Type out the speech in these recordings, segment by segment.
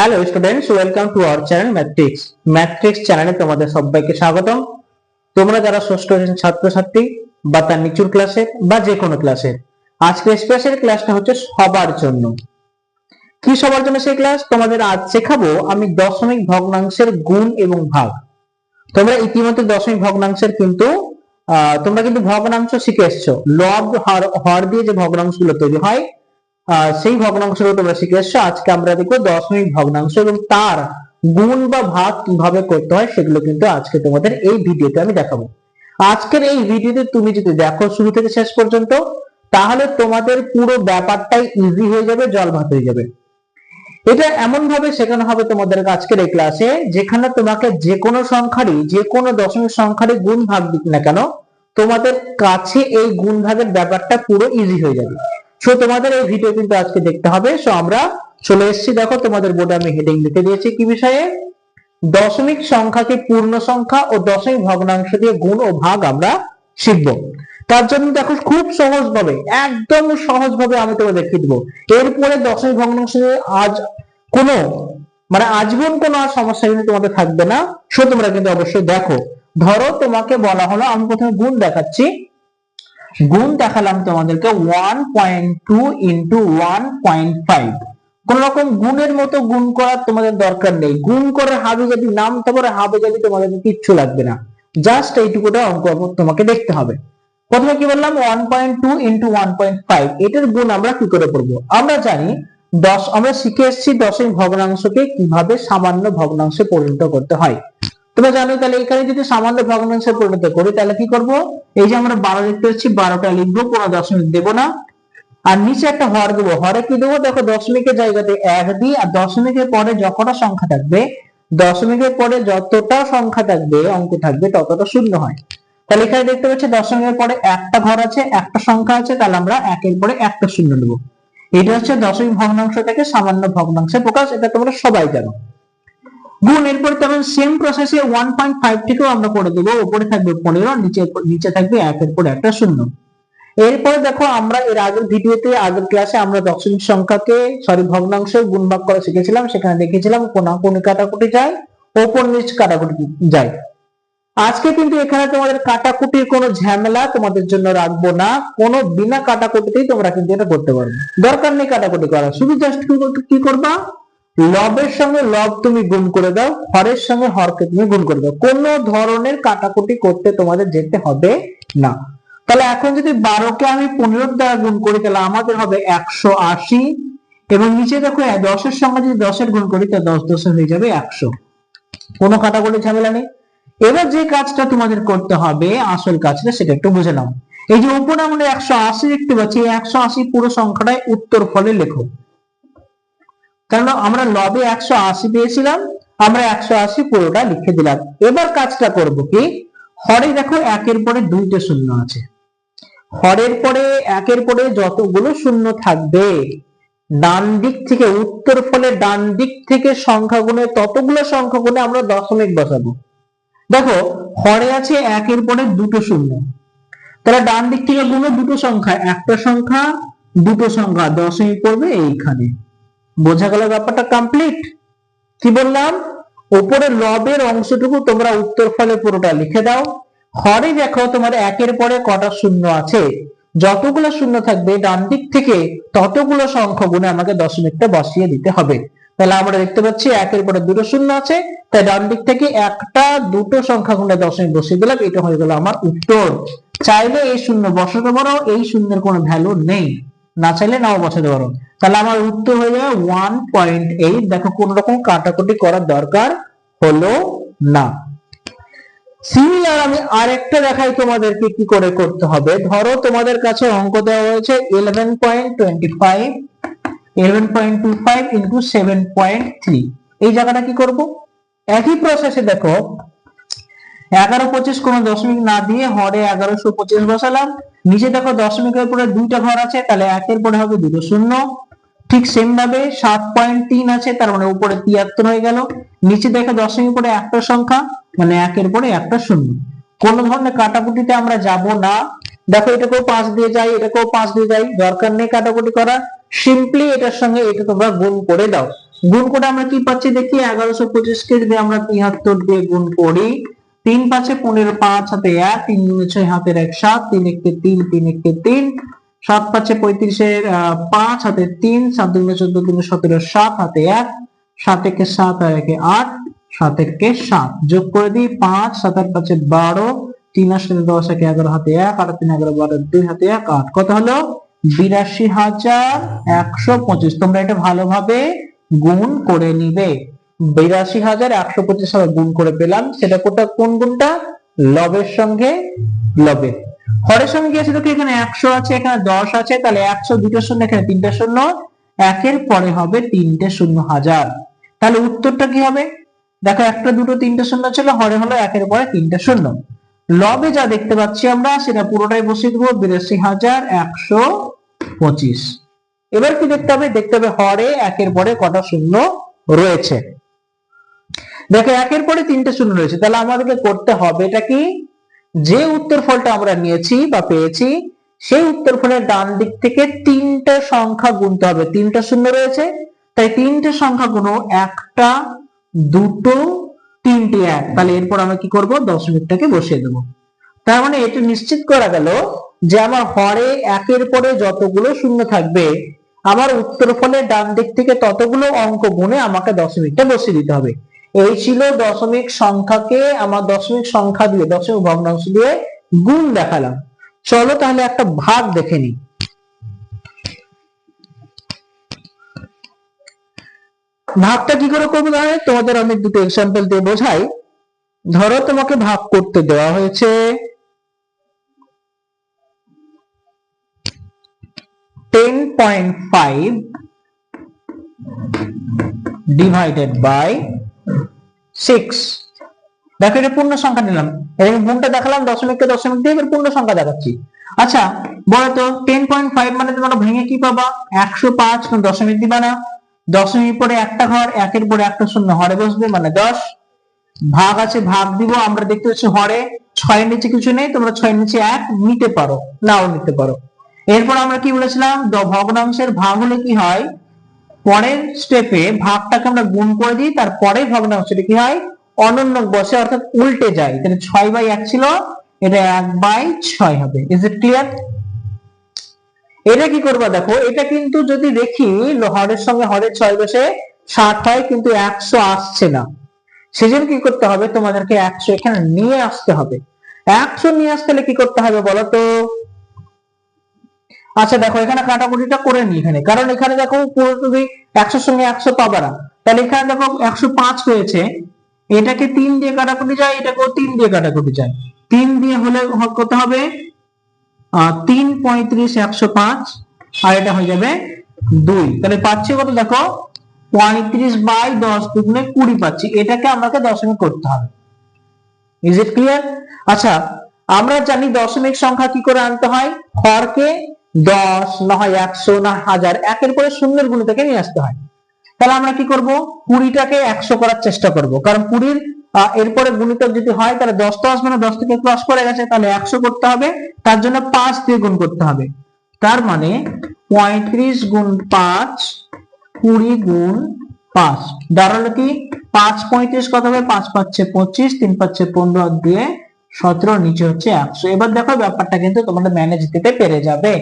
Hello students welcome to our channel matrix matrix চ্যানেলে তোমাদের সবাইকে স্বাগতম। তোমরা যারা ষষ্ঠ শ্রেণির ছাত্রছাত্রী বা তার নিচুর ক্লাসের বা যে কোনো ক্লাসের আজকে স্পেশাল ক্লাসটা হচ্ছে সবার জন্য। কি সবার জন্য সেই ক্লাস তোমাদের আজ শেখাবো আমি দশমিক ভগ্নাংশের গুণ এবং ভাগ। তোমরা ইতিমধ্যে দশমিক ভগ্নাংশের কিন্তু তোমরা কিন্তু ভগ্নাংশ শিখে এসছো। লব হর দিয়ে যে ভগ্নাংশগুলো তৈরি হয় সেই ভগ্নাংশগুলো তোমরা শিখে এসছো আজকে আমরা দেখব দশমিক ভগ্নাংশ এবং তার গুণ বা ভাগ কীভাবে করতে হয় সেগুলো কিন্তু আজকে তোমাদের এই ভিডিওতে আমি দেখাবো। আজকের এই ভিডিওতে তুমি যদি দেখো শুরু থেকে শেষ পর্যন্ত, তাহলে তোমাদের পুরো ব্যাপারটাই ইজি হয়ে যাবে জল ভাত হয়ে যাবে। এটা এমন ভাবে শেখানো হবে তোমাদের আজকের এই ক্লাসে যেখানে তোমাকে যে কোনো সংখ্যারই, যে কোনো দশমিক সংখ্যারই গুণ ভাগ দিক না কেন, তোমাদের কাছে এই গুণ ভাগের ব্যাপারটা পুরো ইজি হয়ে যাবে। সো তোমাদের এই ভিডিও কিন্তু আজকে দেখতে হবে। সো আমরা চলে এসেছি। দেখো, তোমাদের বোর্ডে আমি হেডিং লিখে দিয়েছি। কি বিষয়ে? দশমিক সংখ্যাকে পূর্ণ সংখ্যা ও দশমিক ভগ্নাংশ দিয়ে গুণ ও ভাগ আমরা শিখব। তার জন্য দেখো, খুব সহজ ভাবে একদম সহজ ভাবে আমি তোমাদের দেখিয়ে দেবো। এরপরে দশমিক ভগ্নাংশ আজ কোনো মানে আজীবন কোনো আর সমস্যা কিন্তু তোমাদের থাকবে না। সো তোমরা কিন্তু অবশ্যই দেখো। ধরো, তোমাকে বলা হলো, আমি প্রথমে গুণ দেখাচ্ছি। গুণ দেখালাম তোমাদেরকে one point two into one point five কোন রকম গুণের মতো গুণ করার তোমাদের দরকার নেই। গুণ করে হাবি যাবি নামতে পারে হাবে যাবি তোমাদের কিচ্ছু লাগবে না। জাস্ট এইটুকুটা অঙ্ক তোমাকে দেখতে হবে। প্রথমে কি বললাম? One point two into one point five এটার গুণ আমরা কি করে করব আমরা জানি দশ, আমরা শিখে এসেছি দশমিক ভগ্নাংশকে কীভাবে সামান্য ভগ্নাংশে পরিণত করতে হয়। তোমরা জানো তাহলে এখানে যদি সামান্য ভগ্নাংশে পরিণত করি, তাহলে কি করব? এই যে আমরা বারো দেখতে পাচ্ছি বারোটা লিখব, কোনো দশমিক দেবো না। আর নিচে একটা হর দেবো। হরে কি দেবো? দেখো দশমিকের জায়গাতে এক দিই, আর দশমিকের পরে যতটা সংখ্যা থাকবে, দশমিকের পরে যতটা সংখ্যা থাকবে, অঙ্ক থাকবে, ততটা শূন্য হয়। তাহলে এখানে দেখতে পাচ্ছি দশমিকের পরে একটা ঘর আছে, একটা সংখ্যা আছে, তাহলে আমরা একের পরে একটা শূন্য নেব এটা হচ্ছে দশমিক ভগ্নাংশ থেকে সামান্য ভগ্নাংশে প্রকাশ, এটা তোমরা সবাই জানো। গুণ, এরপর তেমন সেম প্রসেসে ওয়ান পয়েন্ট ফাইভ থেকেও আমরা করে দেবো। উপরে থাকবে পনেরো, নিচে নিচে থাকবে একের পর একটা শূন্য। এরপরে দেখো আমরা এর আগের ভিডিওতে, আগের ক্লাসে আমরা দশমিক সংখ্যাকে সরি ভগ্নাংশ গুণ ভাগ করা শিখেছিলাম। সেখানে দেখেছিলাম কোনা কোন কাটাকুটি যায়, ওপর নিচ কাটাকুটি যায়। আজকে কিন্তু এখানে তোমাদের কাটাকুটির কোনো ঝামেলা তোমাদের জন্য রাখব না। কোনো বিনা কাটাকুটিতেই তোমরা কিন্তু এটা করতে পারবে। দরকার নেই কাটাকুটি করা শুধু জাস্ট কি করবা? লবের সঙ্গে লব তুমি গুণ করে দাও, হরের সঙ্গে হরকে তুমি গুণ করে দাও। কোনো ধরনের কাটাকুটি করতে তোমাদের যেতে হবে না। তাহলে এখন যদি বারোকে আমি পনেরো দ্বারা গুণ করি, তাহলে আমাদের হবে একশো আশি। এবং নিচে দেখো দশের সঙ্গে যদি দশের গুণ করি, তাহলে দশ দশে হয়ে যাবে একশো। কোনো কাটাকুটি ঝামেলা নেই। এবার যে কাজটা তোমাদের করতে হবে, আসল কাজটা সেটা একটু বুঝে নাও। এই যে উপরে আমরা একশো আশি দেখতে পাচ্ছি একশো আশি পুরো সংখ্যাটাই উত্তর ফলে লেখো। কারণ আমরা লবে একশো আশি পেয়েছিলাম, আমরা একশো আশি পুরোটা লিখে দিলাম। এবার কাজটা করব কি? হরে দেখো একের পরে দুইটা শূন্য আছে। হরের পরে একের পরে যতগুলো শূন্য থাকবে, ডান দিক থেকে উত্তর ফলে ডান দিক থেকে সংখ্যা গুণে ততগুলো সংখ্যা গুণে আমরা দশমিক বসাবো। দেখো, হরে আছে একের পরে দুটো শূন্য। তাহলে ডান দিক থেকে গুণে দুটো সংখ্যা, একটা সংখ্যা, দুটো সংখ্যা, দশমিক পড়বে এইখানে। বোঝা গেল ব্যাপারটা কমপ্লিট কি বললাম? উপরে লবের অংশটুকু তোমরা উত্তর ফলে পুরোটা লিখে দাও। হরে দেখো তোমার একের পরে কটা শূন্য আছে। যতগুলো শূন্য থাকবে, ডান দিক থেকে ততগুলো সংখ্যা গুণে আমাকে দশমিকটা বসিয়ে দিতে হবে। তাহলে আমরা দেখতে পাচ্ছি একের পরে দুটো শূন্য আছে। তাই ডান দিক থেকে একটা, দুটো সংখ্যা গুণে দশমিক বসিয়ে দিলাম। এটা হয়ে গেল আমার উত্তর। চাইলে এই শূন্য বসাতে পারো, এই শূন্যের কোনো ভ্যালু নেই। না চাইলে নাও বসাতে পারো। তাহলে আমার উত্তর হয়ে যাবে ওয়ান পয়েন্ট এইট দেখো কোন রকম কাটাকুটি করার দরকার হলো না। সিমিলার আমি আরেকটা দেখাই তোমাদেরকে কি করে করতে হবে। ধরো তোমাদের কাছে অঙ্ক দেওয়া হয়েছে eleven point twenty five eleven point two five into seven point three এই জায়গাটা কি করব? একই প্রসেসে দেখো, এগারো পঁচিশ কোন দশমিক না দিয়ে হরে এগারোশো পঁচিশ বসালাম। নিচে দেখো দশমিকের পরে দুইটা ঘর আছে, তাহলে একের পরে হবে দুটো শূন্য। ঠিক সেম ভাবে সাত পয়েন্ট তিন আছে, তার মানে উপরে তিয়াত্তর হয়ে গেল। নিচে দেখো দশমিক পরে একটা সংখ্যা মানে একের পরে একটা শূন্য। কোন ধরনের কাটাকুটিতে আমরা যাব না। দেখো এটাকেও পাঁচ দিয়ে যাই, এটাকেও পাঁচ দিয়ে যাই, দরকার নেই কাটাকুটি করা সিম্পলি এটার সঙ্গে এটা তোমরা গুণ করে দাও। গুণ করে আমরা কি পাচ্ছি দেখি? এগারোশো পঁচিশ পঁচিশকে যদি আমরা তিয়াত্তর দিয়ে গুণ করি। তিন পাঁচে পনেরো, পাঁচ হাতে এক, তিন দুনে ছয় হাতের এক, সাত, তিন একটি তিন তিন এককে তিন, সাত পাঁচে পঁয়ত্রিশের পাঁচ হাতে তিন, সাত দুগুণে চোদ্দ দুগুণে সতেরো, সাত হাতে এক, সাত একে সাত আর একে আট, সাত একে সাত। যোগ করে দিই পাঁচ, সাত আট পাঁচে বারো, তিন আর সাথে দশ, একে এগারো হাতে এক, আট তিন এগারো বারো, দুই হাতে এক, আট। কত হলো? বিরাশি হাজার একশো পঁচিশ। তোমরা এটা ভালোভাবে গুণ করে নিবে। বিরাশি হাজার একশো পঁচিশ সালে গুণ করে পেলাম। সেটা কোটা কোন গুণটা? লবের সঙ্গে লবের হরের সঙ্গে গিয়েছে দেখো এখানে একশো আছে, এখানে দশ আছে, তাহলে একশো দুটো শূন্য, এখানে তিনটা শূন্য। একের পরে হবে তিনটে শূন্য হাজার। তাহলে উত্তরটা কি হবে? দেখো একটা, দুটো, তিনটে শূন্য ছিল, হরে হলো, একের পরে তিনটে শূন্য। লবে যা দেখতে পাচ্ছি আমরা, সেটা পুরোটাই বসিয়ে দেবো, বিরাশি হাজার একশো পঁচিশ। এবার কি দেখতে হবে? দেখতে হবে হরে, একের পরে কটা শূন্য রয়েছে। দেখো, একের পরে তিনটে শূন্য রয়েছে। তাহলে আমাদেরকে করতে হবে এটা কি? যে উত্তর ফলটা আমরা নিয়েছি বা পেয়েছি, সেই উত্তর ফলের ডান দিক থেকে তিনটা সংখ্যা গুনতে হবে। তিনটা শূন্য রয়েছে, তাই তিনটে সংখ্যা গুনো একটা, দুটো, তিনটে এক। তাহলে এরপর আমরা কি করব? দশমিকটাকে বসিয়ে দেবো। তার মানে এটা নিশ্চিত করা গেল যে আমার হরে একের পরে যতগুলো শূন্য থাকবে, আমার উত্তর ফলের ডান দিক থেকে ততগুলো অঙ্ক গুনে আমাকে দশমিকটা বসিয়ে দিতে হবে। এই ছিল দশমিক সংখ্যাকে আমার দশমিক সংখ্যা দিয়ে, দশমিক ভগ্নাংশ দিয়ে গুণ দেখালাম। চলো তাহলে একটা ভাগ দেখে নিই। ভাগটা কি করে করব তাহলে? তোমাদের আমি দুটো এক্সাম্পল দিয়ে বোঝাই। ধরো তোমাকে ভাগ করতে দেওয়া হয়েছে। Ten point five divided by six দেখো এটা পূর্ণ সংখ্যা নিলাম। এখানে গুণটা দেখালাম দশমিককে দশমিক দিয়ে এবার পূর্ণ সংখ্যা দেখাচ্ছি। আচ্ছা বলো তো টেন পয়েন্ট ফাইভ মানে তোমরা ভেঙে কি পাবা? একশো পাঁচ দশমিক দিবা না। দশমিক পরে একটা ঘর, একের পরে একটা শূন্য। হরে বসবে মানে দশ। ভাগ আছে, ভাগ দিব। আমরা দেখতে পাচ্ছি হরে। ছয়ের নিচে কিছু নেই, তোমরা ছয়ের নিচে এক নিতে পারো, নাও নিতে পারো। এরপর আমরা কি বলেছিলাম? ভগ্নাংশের ভাগ হলে কি হয়? পরের স্টেপে ভাগটাকে আমরা গুণ করে দিই তারপরে ভগ্নাংশটা কি হয়? অনন্য বসে, অর্থাৎ উল্টে যায়। তাহলে ছয় বাই এক ছিল, এটা এক বাই ছয় হবে। ইজ ইট ক্লিয়ার এটা কি করবা দেখো, এটা কিন্তু যদি দেখি, হরের সঙ্গে হরের ছয় বসে ষাট হয়, কিন্তু একশো আসছে না। সেজন্য কি করতে হবে? তোমাদেরকে একশো এখানে নিয়ে আসতে হবে। একশো নিয়ে আসতে হলে কি করতে হবে বলো তো? আচ্ছা দেখো, এখানে কাটাকুটিটা করে নি এখানে। কারণ এখানে দেখো, পুরো তুমি একশোর সঙ্গে একশো পাবা না। তাহলে এখানে দেখো, একশো পাঁচ হয়েছে এটাকে তিন দিয়ে কাটাকুটি যায়, এটাকেও তিন দিয়ে কাটাকুটি যায়। তিন দিয়ে হলে কত হবে? তিন পঁয়ত্রিশ একশো পাঁচ, আর এটা হয়ে যাবে দুই। তাহলে পাচ্ছি কত দেখো? পঁয়ত্রিশ বাই দশ দুগুণে কুড়ি পাচ্ছি। এটাকে আমাকে দশমিক করতে হবে। ইজ ইট ক্লিয়ার আচ্ছা আমরা জানি দশমিক সংখ্যা কি করে আনতে হয়? হরকে দশ, না হয় একশো, না হাজার, একের পরে শূন্যের গুণ থেকে নিয়ে আসতে হয়। তাহলে আমরা কি করব? কুড়িটাকে একশো করার চেষ্টা করব। কারণ কুড়ির এরপরে গুণিতক যদি হয়, তাহলে দশ তো আসবে না, দশ থেকে ক্রস করে গেছে, তাহলে একশো করতে হবে। তার জন্য পাঁচ দিয়ে গুণ করতে হবে। তার মানে পঁয়ত্রিশ গুণ পাঁচ, কুড়ি গুণ পাঁচ। দাঁড়াল কি? পাঁচ পঁয়ত্রিশ কত হবে? পাঁচ পাচ্ছে পঁচিশ, তিন পাচ্ছে পনেরো দিয়ে সতেরো, নিচে হচ্ছে একশো। এবার দেখো ব্যাপারটা কিন্তু তোমাদের ম্যানেজ দিতে পেরে যাবে।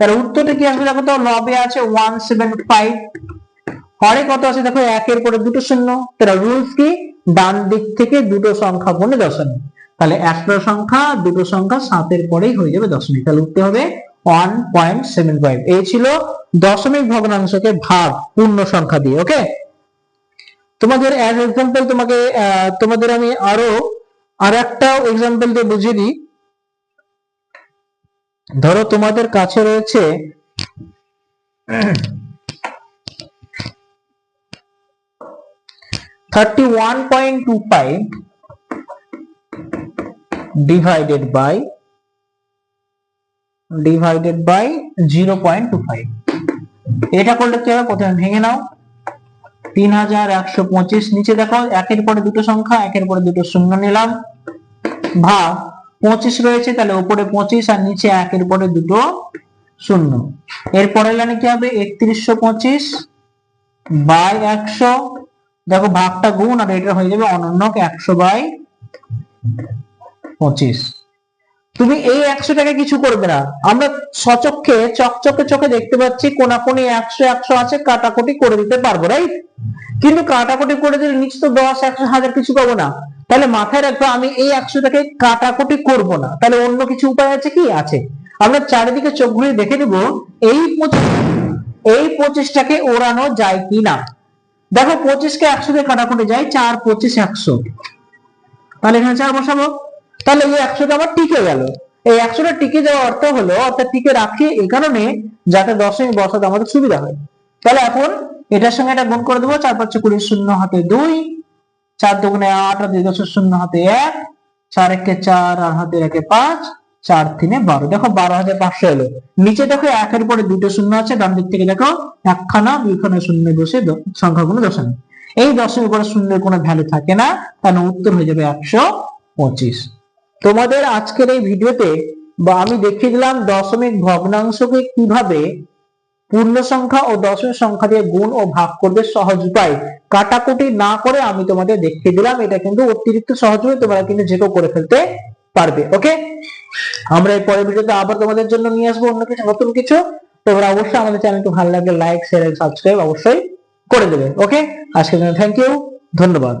তার উত্তরটা কি আসবে দেখো তো? লবে আছে ওয়ান সেভেন ফাইভ হরে কত আছে? দেখো একের পরে দুটো শূন্য। তাহলে রুলস কি? ডান দিক থেকে দুটো সংখ্যা গুণে দশমিক তাহলে একটা সংখ্যা, দুটো সংখ্যা সাতের পরেই হয়ে যাবে দশমিক তাহলে উঠতে হবে ওয়ান পয়েন্ট সেভেন ফাইভ এই ছিল দশমিক ভগ্নাংশকে ভাগ, পূর্ণ সংখ্যা দিয়ে ওকে তোমাদের অ্যাজ এক্সাম্পল তোমাকে তোমাদের আমি আরও, আর একটা এক্সাম্পল দিয়ে বুঝিয়ে দিই। ধরো তোমাদের কাছে রয়েছে thirty one point two five divided by divided by zero point two five এটা করলে কি হবে? প্রথমে ভেঙে নাও। তিন হাজার একশো পঁচিশ নিচে দেখো, একের পরে দুটো সংখ্যা, একের পরে দুটো শূন্য নিলাম। ভাগ পঁচিশ রয়েছে, তাহলে উপরে পঁচিশ আর নিচে একের পরে দুটো শূন্য। এর পরের লাইনে কি হবে? একত্রিশশো পঁচিশ বাই একশো। দেখো ভাগটা গুণ আর এটা হয়ে যাবে অনন্যক একশো বাই পঁচিশ। তুমি এই একশো টাকা কিছু করবে না। আমরা সচক্ষে, চকচকে চোখে দেখতে পাচ্ছি কোনাকুনি একশো একশো আছে, কাটাকুটি করে দিতে পারব রাইট কিন্তু কাটাকুটি করে দিলে নিচে তো দশ, একশো, হাজার কিছু পাবো না। তাহলে মাথায় রাখব, আমি এই একশোটাকে কাটাকুটি করব না। তাহলে অন্য কিছু উপায় আছে কি? আছে। আমরা চারিদিকে চোখ ঘুরিয়ে দেখে নিব, এই পঁচিশ এই পঁচিশটাকে ওড়ানো যায় কি না? দেখো, পঁচিশকে একশো দিয়ে কাটাকুটি যায়, চার পঁচিশ একশো। তাহলে এখানে চার বসাবো। তাহলে এই একশোটা আমার টিকে গেল। এই একশোটা টিকে যাওয়ার অর্থ হলো, অর্থাৎ টিকে রাখি এই কারণে যাতে দশমিক বসাতে আমাদের সুবিধা হয়। তাহলে এখন এটার সঙ্গে এটা গুণ করে দেবো, চার পাঁচশো কুড়ি শূন্য হাতে দুই। চার দুগুণে আট আর দুই দশ শূন্য হাতে এক। চার একে চার আর হাতে একে পাঁচ। চার তিনে বারো। দেখো বারো হাজার পাঁচশো এলো। নিচে দেখো একের পরে দুটো শূন্য আছে, ডান দিক থেকে দেখো একখানা, দুইখানা শূন্য বসে দ- সংখ্যাগুলো দশমিক এই দশমিক পরে শূন্যের কোনো ভ্যালু থাকে না, তাহলে উত্তর হয়ে যাবে একশো পঁচিশ। তোমাদের আজকের এই ভিডিওতে বা আমি দেখিয়ে দিলাম দশমিক ভগ্নাংশকে কীভাবে পূর্ণ সংখ্যা ও দশমিক সংখ্যা দিয়ে গুণ ও ভাগ করবে সহজ উপায়। কাটাকুটি না করে আমি তোমাদের দেখিয়ে দিলাম, এটা কিন্তু অতিরিক্ত সহজ উপায় তোমরা কিন্তু যে কেউ করে ফেলতে পারবে, ওকে? আমরা এই পরের ভিডিওতে আবার তোমাদের জন্য নিয়ে আসব অন্য কিছু, নতুন কিছু। তোমরা অবশ্যই আমাদের চ্যানেলকে ভালো লাগলে লাইক শেয়ার সাবস্ক্রাইব অবশ্যই করে দেবে, ওকে? আজকের জন্য থ্যাংক ইউ ধন্যবাদ।